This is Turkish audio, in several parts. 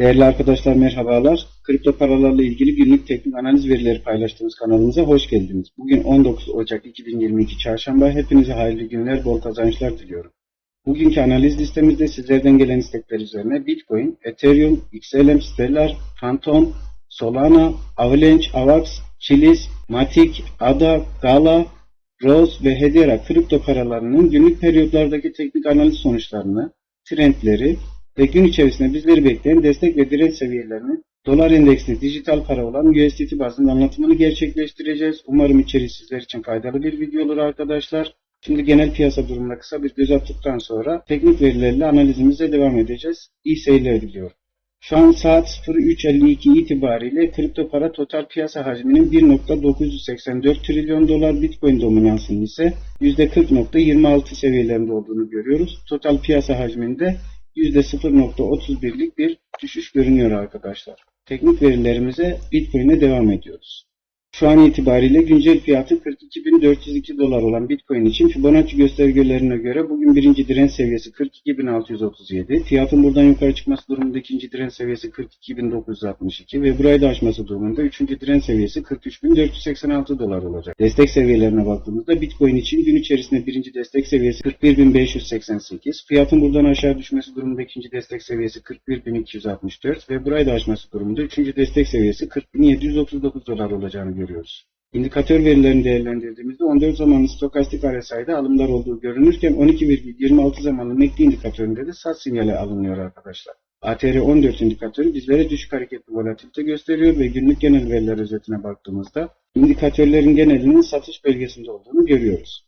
Değerli arkadaşlar merhabalar. Kripto paralarla ilgili günlük teknik analiz verileri paylaştığımız kanalımıza hoş geldiniz. Bugün 19 Ocak 2022 Çarşamba. Hepinize hayırlı günler, bol kazançlar diliyorum. Bugünkü analiz listemizde sizlerden gelen istekler üzerine Bitcoin, Ethereum, XLM, Stellar, Phantom, Solana, Avalanche, Avax, Chilis, Matic, ADA, Gala, Rose ve Hedera kripto paralarının günlük periyotlardaki teknik analiz sonuçlarını, trendleri ve gün içerisinde bizleri bekleyen destek ve direnç seviyelerini dolar endeksli dijital para olan USDT bazında anlatımını gerçekleştireceğiz. Umarım içerik sizler için faydalı bir video olur arkadaşlar. Şimdi genel piyasa durumuna kısa bir göz attıktan sonra teknik verilerle analizimize devam edeceğiz. İyi seyirler diliyorum. Şu an saat 03.52 itibariyle kripto para total piyasa hacminin 1.984 trilyon dolar Bitcoin dominansının ise %40.26 seviyelerinde olduğunu görüyoruz. Total piyasa hacminde %0.31'lik bir düşüş görünüyor arkadaşlar. Teknik verilerimize Bitcoin'e devam ediyoruz. Şu an itibariyle güncel fiyatı 42.402 dolar olan Bitcoin için Fibonacci göstergelerine göre bugün birinci direnç seviyesi 42.637. Fiyatın buradan yukarı çıkması durumunda ikinci direnç seviyesi 42.962 ve burayı da aşması durumunda üçüncü direnç seviyesi 43.486 dolar olacak. Destek seviyelerine baktığımızda Bitcoin için gün içerisinde birinci destek seviyesi 41.588. Fiyatın buradan aşağı düşmesi durumunda ikinci destek seviyesi 41.264 ve burayı da aşması durumunda üçüncü destek seviyesi 40.739 dolar olacağını görüyoruz. İndikatör verilerini değerlendirdiğimizde 14 zamanlı stokastik RSI'de alımlar olduğu görünürken 12,26 zamanlı MACD indikatöründe de sat sinyali alınıyor arkadaşlar. ATR 14 indikatörü bizlere düşük hareketli volatilite gösteriyor ve günlük genel veriler özetine baktığımızda indikatörlerin genelinin satış bölgesinde olduğunu görüyoruz.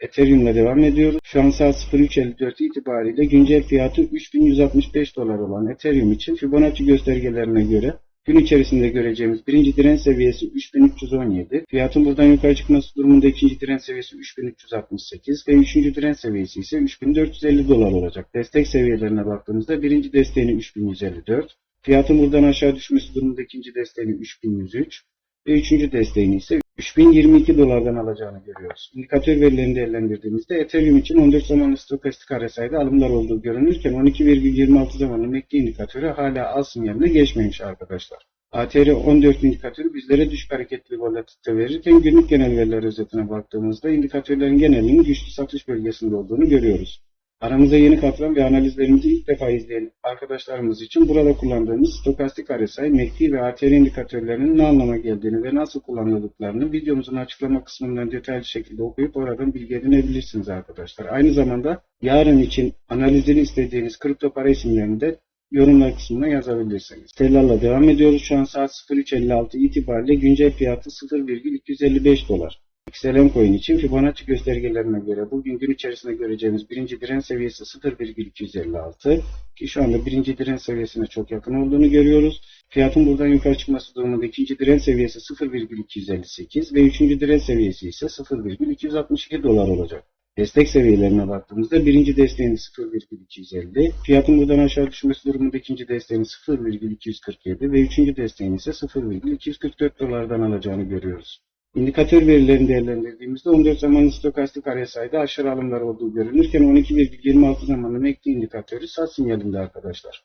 Ethereum'la devam ediyoruz. Şu an saat 03.54 itibariyle güncel fiyatı 3165 dolar olan Ethereum için Fibonacci göstergelerine göre Gün içerisinde göreceğimiz birinci direnç seviyesi 3317. Fiyatın buradan yukarı çıkması durumunda ikinci direnç seviyesi 3368 ve üçüncü direnç seviyesi ise 3450 dolar olacak. Destek seviyelerine baktığımızda birinci desteğini 3154. Fiyatın buradan aşağı düşmesi durumunda ikinci desteğini 3103 ve üçüncü desteğini ise 3022 dolardan alacağını görüyoruz. İndikatör verilerini değerlendirdiğimizde Ethereum için 14 zamanlı stokastik RSI'de alımlar olduğu görünürken 12,26 zamanlı MACD indikatörü hala al sinyaline geçmemiş arkadaşlar. ATR 14 indikatörü bizlere düşük hareketli volatilite verirken günlük genel veriler özetine baktığımızda indikatörlerin genelinin güçlü satış bölgesinde olduğunu görüyoruz. Aramıza yeni katılan ve analizlerimizi ilk defa izleyen arkadaşlarımız için burada kullandığımız stokastik RSI, MACD ve ATR indikatörlerinin ne anlama geldiğini ve nasıl kullanıldıklarını videomuzun açıklama kısmından detaylı şekilde okuyup oradan bilgi edinebilirsiniz arkadaşlar. Aynı zamanda yarın için analizini istediğiniz kripto para isimlerini de yorumlar kısmına yazabilirsiniz. Stellar'la devam ediyoruz. Şu an saat 03.56 itibariyle güncel fiyatı 0,255 dolar. XLM coin için Fibonacci göstergelerine göre bugün gün içerisinde göreceğimiz birinci direnç seviyesi 0,256 ki şu anda birinci direnç seviyesine çok yakın olduğunu görüyoruz. Fiyatın buradan yukarı çıkması durumunda ikinci direnç seviyesi 0,258 ve üçüncü direnç seviyesi ise 0,262 dolar olacak. Destek seviyelerine baktığımızda birinci desteğini 0,250, fiyatın buradan aşağı düşmesi durumunda ikinci desteğini 0,247 ve üçüncü desteğini ise 0,244 dolardan alacağını görüyoruz. İndikatör verilerini değerlendirdiğimizde 14 zamanlı stokastik RSI'de aşırı alımlar olduğu görünürken 12,26 zamanlı MACD indikatörü sat sinyalinde arkadaşlar.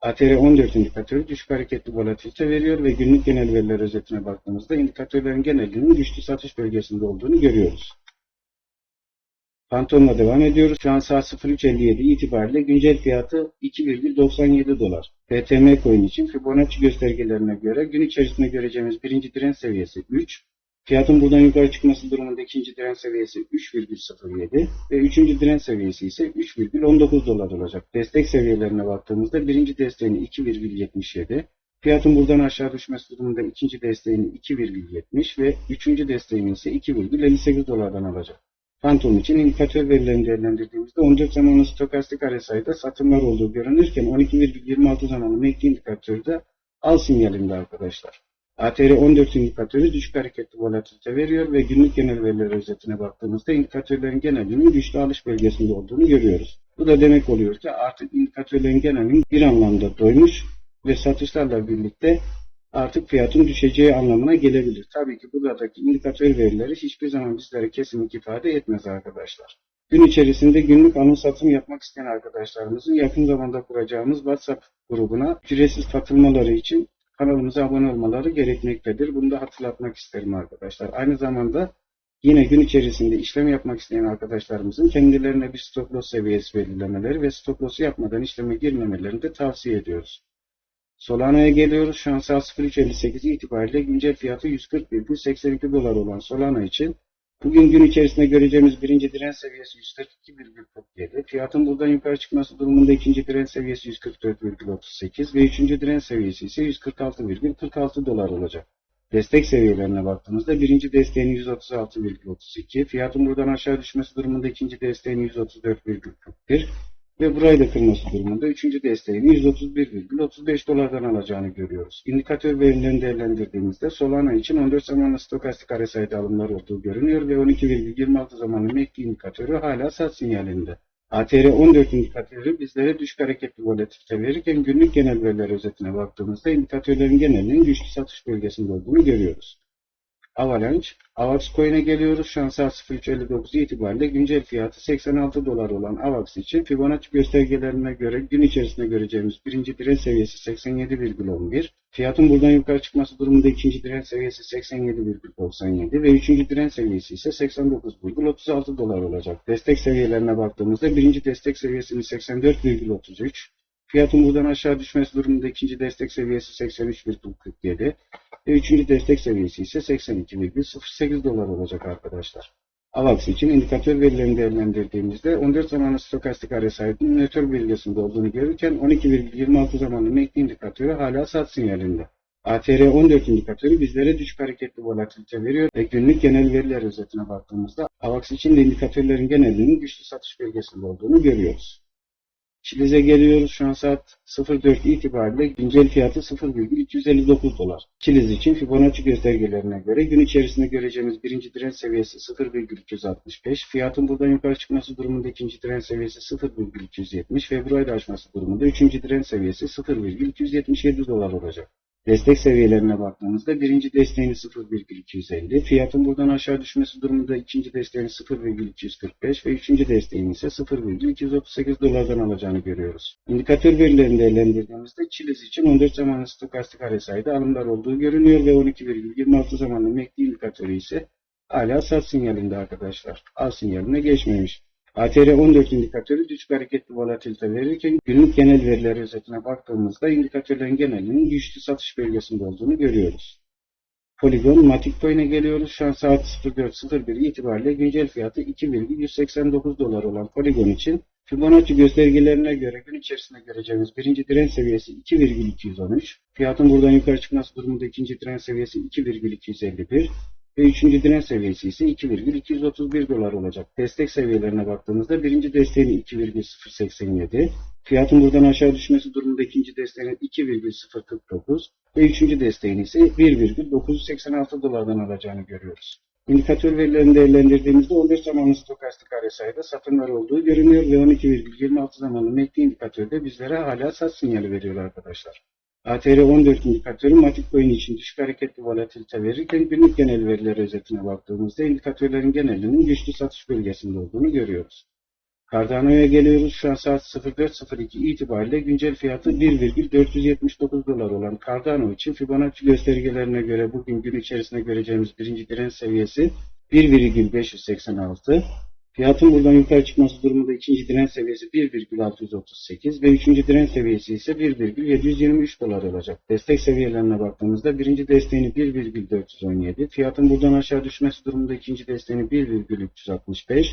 ATR 14 indikatörü düşük hareketli volatilite veriyor ve günlük genel veriler özetine baktığımızda indikatörlerin genelinin güçlü satış bölgesinde olduğunu görüyoruz. Phantom'la devam ediyoruz. Şu an saat 03.57 itibariyle güncel fiyatı 2,97 dolar. PTM coin için Fibonacci göstergelerine göre gün içerisinde göreceğimiz birinci direnç seviyesi 3, Fiyatın buradan yukarı çıkması durumunda ikinci direnç seviyesi 3,07 ve üçüncü direnç seviyesi ise 3,19 dolar olacak. Destek seviyelerine baktığımızda birinci desteğini 2,77, fiyatın buradan aşağı düşmesi durumunda ikinci desteğini 2,70 ve üçüncü desteğini ise 2,58 dolardan alacak. Phantom için indikatör verilerini değerlendirdiğimizde 14 zamanlı stokastik RSI'de satımlar olduğu görünürken 12,26 zamanlı MACD indikatörü de al sinyalinde arkadaşlar. ATR 14 indikatörü düşük hareketli volatilite veriyor ve günlük genel veriler özetine baktığımızda indikatörlerin genelinin güçlü alış bölgesinde olduğunu görüyoruz. Bu da demek oluyor ki artık indikatörlerin genelinin bir anlamda doymuş ve satışlarla birlikte artık fiyatın düşeceği anlamına gelebilir. Tabii ki buradaki indikatör verileri hiçbir zaman bizlere kesinlik ifade etmez arkadaşlar. Gün içerisinde günlük alım satım yapmak isteyen arkadaşlarımızın yakın zamanda kuracağımız WhatsApp grubuna ücretsiz katılmaları için kanalımıza abone olmaları gerekmektedir. Bunu da hatırlatmak isterim arkadaşlar. Aynı zamanda yine gün içerisinde işlem yapmak isteyen arkadaşlarımızın kendilerine bir stop loss seviyesi belirlemeleri ve stop loss'u yapmadan işleme girmemelerini de tavsiye ediyoruz. Solana'ya geliyoruz. Şu an saat 03.58 itibariyle güncel fiyatı 140,82 dolar olan Solana için bugün gün içerisinde göreceğimiz birinci direnç seviyesi 142,47. Fiyatın buradan yukarı çıkması durumunda ikinci direnç seviyesi 144,38 ve üçüncü direnç seviyesi ise 146,46 dolar olacak. Destek seviyelerine baktığımızda birinci desteğin 136,32, fiyatın buradan aşağı düşmesi durumunda ikinci desteğin 134,41 ve burayı da kırması durumunda üçüncü desteğini 131,35 dolardan alacağını görüyoruz. İndikatör verilerini değerlendirdiğimizde Solana için 14 zamanlı stokastik RSI'de alımlar olduğu görünüyor ve 12,26 zamanlı MACD indikatörü hala sat sinyalinde. ATR 14 indikatörü bizlere düşük hareketli volatilite verirken günlük genel veriler özetine baktığımızda indikatörlerin genelinin güçlü satış bölgesinde olduğunu görüyoruz. Avalanche, AVAX Coin'e geliyoruz. Şu an saat 03.59 itibariyle güncel fiyatı 86 dolar olan AVAX için Fibonacci göstergelerine göre gün içerisinde göreceğimiz birinci direnç seviyesi 87,11. Fiyatın buradan yukarı çıkması durumunda ikinci direnç seviyesi 87,97 ve üçüncü direnç seviyesi ise 89,36 dolar olacak. Destek seviyelerine baktığımızda birinci destek seviyesini 84,33. Fiyatın buradan aşağı düşmesi durumunda ikinci destek seviyesi 83,47 ve üçüncü destek seviyesi ise 82,08 dolar olacak arkadaşlar. AVAX için indikatör verilerini değerlendirdiğimizde 14 zamanlı stokastik RSI'nin nötr bölgesinde olduğunu görürken 12,26 zamanlı MACD indikatörü hala sat sinyalinde. ATR 14 indikatörü bizlere düşük hareketli volatilite veriyor ve günlük genel veriler özetine baktığımızda AVAX için de indikatörlerin genelinin güçlü satış bölgesinde olduğunu görüyoruz. Çiliz'e geliyoruz. Şu an saat 04 itibariyle güncel fiyatı 0,259 dolar. Çiliz için Fibonacci göstergelerine göre gün içerisinde göreceğimiz birinci direnç seviyesi 0,365. Fiyatın buradan yukarı çıkması durumunda ikinci direnç seviyesi 0,370 ve burayı da aşması durumunda üçüncü direnç seviyesi 0,277 dolar olacak. Destek seviyelerine baktığımızda birinci desteğini 0,250, fiyatın buradan aşağı düşmesi durumunda ikinci desteğini 0,245 ve üçüncü desteğini ise 0,238 dolardan alacağını görüyoruz. İndikatör verilerini değerlendirdiğimizde Çiliz için 14 zamanlı stokastik RSI'de alımlar olduğu görünüyor ve 12,26 zamanlı MACD indikatörü ise hala sat sinyalinde arkadaşlar. Al sinyaline geçmemiş. ATR 14 indikatörü düşük hareketli volatilite verirken günlük genel veriler özetine baktığımızda indikatörlerin genelinin güçlü satış bölgesinde olduğunu görüyoruz. Polygon, Matic Coin'e geliyoruz. Şu an saat 04.01 itibariyle güncel fiyatı 2,189 dolar olan Polygon için Fibonacci göstergelerine göre gün içerisinde göreceğimiz birinci direnç seviyesi 2,213. Fiyatın buradan yukarı çıkması durumunda ikinci direnç seviyesi 2,251 ve üçüncü direnç seviyesi ise 2,231 dolar olacak. Destek seviyelerine baktığımızda birinci desteğini 2,087, fiyatın buradan aşağı düşmesi durumunda ikinci desteğinin 2,049 ve üçüncü desteğini ise 1,986 dolardan alacağını görüyoruz. İndikatör verilerini değerlendirdiğimizde 15 zamanlı stokastik RSI'de satımlar olduğu görünüyor ve 12,26 zamanlı MACD indikatörü de bizlere hala sat sinyali veriyor arkadaşlar. ATR 14 indikatörü Matic Coin için düşük hareketli volatilite verirken günlük genel veriler özetine baktığımızda indikatörlerin genelinin güçlü satış bölgesinde olduğunu görüyoruz. Cardano'ya geliyoruz. Şu an saat 04.02 itibariyle güncel fiyatı 1,479 dolar olan Cardano için Fibonacci göstergelerine göre bugün gün içerisinde göreceğimiz birinci direnç seviyesi 1,586. Fiyatın buradan yukarı çıkması durumunda ikinci direnç seviyesi 1,638 ve üçüncü direnç seviyesi ise 1,723 dolar olacak. Destek seviyelerine baktığımızda birinci desteğini 1,417, fiyatın buradan aşağı düşmesi durumunda ikinci desteğini 1,365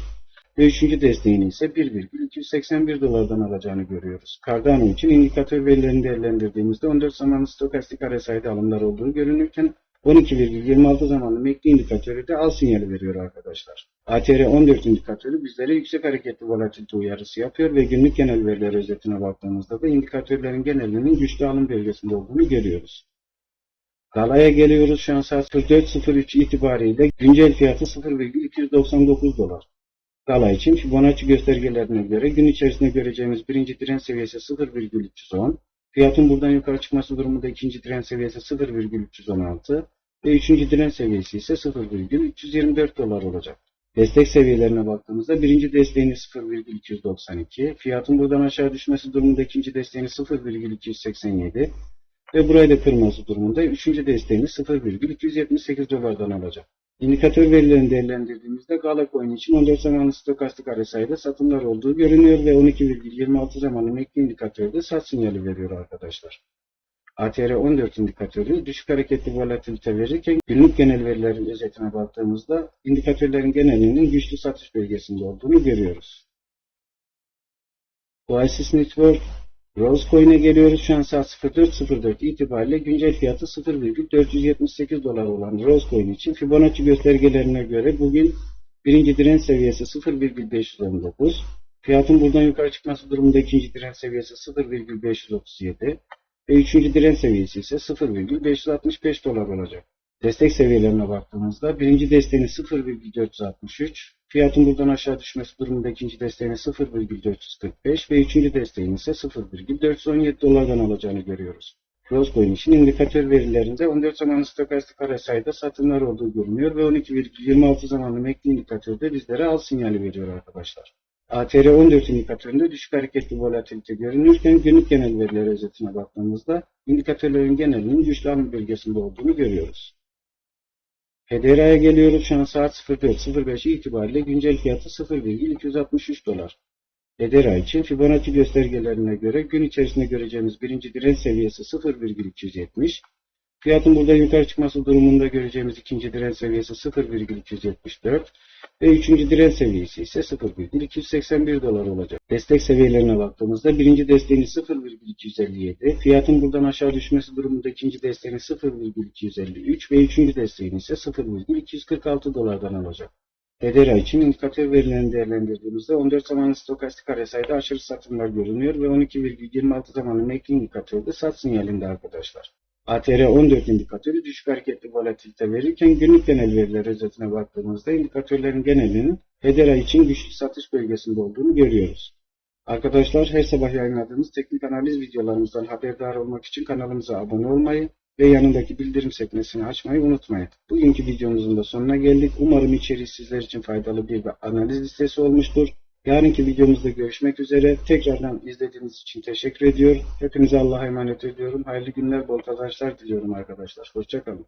ve üçüncü desteğini ise 1,281 dolardan alacağını görüyoruz. Cardano için indikatör verilerini değerlendirdiğimizde 14 zamanlı stokastik RSI'de alımlar olduğu görünürken 12,26 zamanlı MACD indikatörü de al sinyali veriyor arkadaşlar. ATR 14 indikatörü bizlere yüksek hareketli volatilite uyarısı yapıyor ve günlük genel veriler özetine baktığımızda da indikatörlerin genelinin güçlü alım bölgesinde olduğunu görüyoruz. Gala'ya geliyoruz. Şu an saat 44.03 itibariyle güncel fiyatı 0,299 dolar. Gala için Fibonacci göstergelerine göre gün içerisinde göreceğimiz birinci direnç seviyesi 0,310, fiyatın buradan yukarı çıkması durumunda ikinci direnç seviyesi 0,316 ve üçüncü direnç seviyesi ise 0,324 dolar olacak. Destek seviyelerine baktığımızda birinci desteğini 0,292, fiyatın buradan aşağı düşmesi durumunda ikinci desteğini 0,287 ve burayı da kırması durumunda üçüncü desteğini 0,278 dolardan alacak. İndikatör verilerini değerlendirdiğimizde Gala Coin için 14 zamanlı stokastik RSI'de satımlar olduğu görünüyor ve 12,26 zamanlı MACD indikatörde sat sinyali veriyor arkadaşlar. ATR 14 indikatörü düşük hareketli volatilite verirken günlük genel verilerin özetine baktığımızda indikatörlerin genelinin güçlü satış bölgesinde olduğunu görüyoruz. Oasis Network Rose Coin'e geliyoruz. Şu an saat 04.04 itibariyle güncel fiyatı 0,478 dolar olan Rose Coin için Fibonacci göstergelerine göre bugün birinci direnç seviyesi 0,519. Fiyatın buradan yukarı çıkması durumunda ikinci direnç seviyesi 0,537 ve üçüncü direnç seviyesi ise 0,565 dolar olacak. Destek seviyelerine baktığımızda birinci desteğini 0,463, fiyatın buradan aşağı düşmesi durumunda ikinci desteğini 0,445 ve üçüncü desteğini ise 0,417 dolardan alacağını görüyoruz. Crosscoin için indikatör verilerinde 14 zamanlı stokastik RSI'de satımlar olduğu görünüyor ve 12,26 zamanlı MACD indikatörde bizlere al sinyali veriyor arkadaşlar. ATR 14 indikatöründe düşük hareketli volatilite görünürken günlük genel veriler özetine baktığımızda indikatörlerin genelinin güçlü alım bölgesinde olduğunu görüyoruz. HDR'ye geliyoruz. Şu an saat 04.05 itibariyle güncel fiyatı 0,263 dolar. HDR için Fibonacci göstergelerine göre gün içerisinde göreceğimiz birinci direnç seviyesi 0,270. Fiyatın burada yukarı çıkması durumunda göreceğimiz ikinci direnç seviyesi 0,274 ve üçüncü direnç seviyesi ise 0,281 dolar olacak. Destek seviyelerine baktığımızda birinci desteğini 0,257, fiyatın buradan aşağı düşmesi durumunda ikinci desteğini 0,253 ve üçüncü desteğini ise 0,246 dolardan alacak. HDR için indikatör verilerini değerlendirdiğimizde 14 zamanlı stokastik RSI'de aşırı satımlar görünüyor ve 12,26 zamanlı MACD indikatörde sat sinyalinde arkadaşlar. ATR 14 indikatörü düşük hareketli volatilite verirken günlük genel veriler özetine baktığımızda indikatörlerin genelinin HDR için güçlü satış bölgesinde olduğunu görüyoruz. Arkadaşlar her sabah yayınladığımız teknik analiz videolarımızdan haberdar olmak için kanalımıza abone olmayı ve yanındaki bildirim sekmesini açmayı unutmayın. Bugünkü videomuzun da sonuna geldik. Umarım içeriği sizler için faydalı bir analiz listesi olmuştur. Yarınki videomuzda görüşmek üzere. Tekrardan izlediğiniz için teşekkür ediyorum. Hepinize Allah'a emanet ediyorum. Hayırlı günler, bol kazançlar diliyorum arkadaşlar. Hoşçakalın.